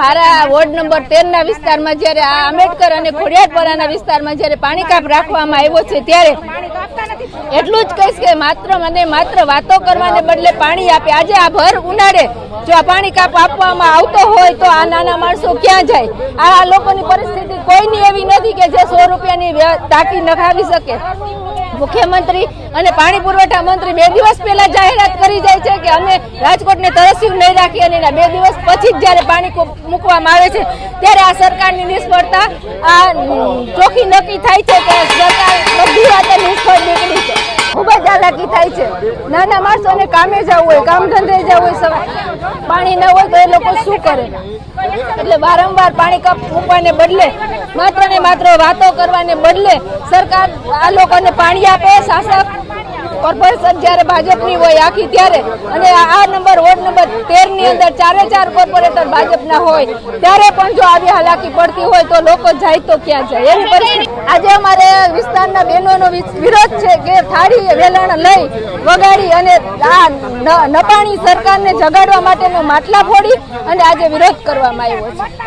મારા ward number તેર ના વિસ્તારમાં જ્યારે આ આંબેડકર અને ખોડિયારપરાના વિસ્તારમાં જ્યારે પાણી કાપ રાખવામાં આવ્યો છે ત્યારે એટલું જ કહીશ કે માત્ર મને માત્ર વાતો કરવાને બદલે પાણી આપે. આજે આ ભર ઉનાળે જો આ પાણી કાપ આપવામાં આવતો હોય તો આ નાના માણસો ક્યાં જાય? આ લોકોની પરિસ્થિતિ કોઈની એવી નથી કે વ્ય- ટાંકી નખાવી શકે. મુખ્યમંત્રી અને પાણી પુરવઠા મંત્રી બે દિવસ પહેલા જાહેરાત કરી જાય છે કે અમે રાજકોટને તરસ્યું નહીં રાખીએ અને બે દિવસ પછી જ જ્યારે પાણી મૂકવામાં આવે છે, ત્યારે આ સરકારની નિષ્ફળતા આ ચોખ્ખી નક્કી થાય છે કે હાલાકી થાય છે. નાના માણસોને કામે જવું હોય, કામ ધંધે જવું હોય સવારે પાણી ન હોય તો એ લોકો શું કરે? એટલે વારંવાર પાણી કાપ મૂકવાને બદલે માત્ર ને માત્ર વાતો કરવાને બદલે સરકાર આ લોકોને પાણી આપે, શાસક કોર્પોરેશન જ્યારે ભાજપની હોય આખી ત્યારે, અને આ નંબર, વોર્ડ નંબર તેરની અંદર ચારે ચાર કોર્પોરેટર ભાજપના હોય, ત્યારે પણ જો આવી હાલાકી પડતી હોય તો લોકો જાય તો ક્યાં જાય? એની પરિસ્થિતિ આજે અમારે વિસ્તારના બહેનોનો વિરોધ છે કે થાળી, વેલણ લઈ વગાડી અને આ નપાણી સરકારને જગાડવા માટેનો માટલા ફોડી અને આજે વિરોધ કરવામાં આવ્યો છે.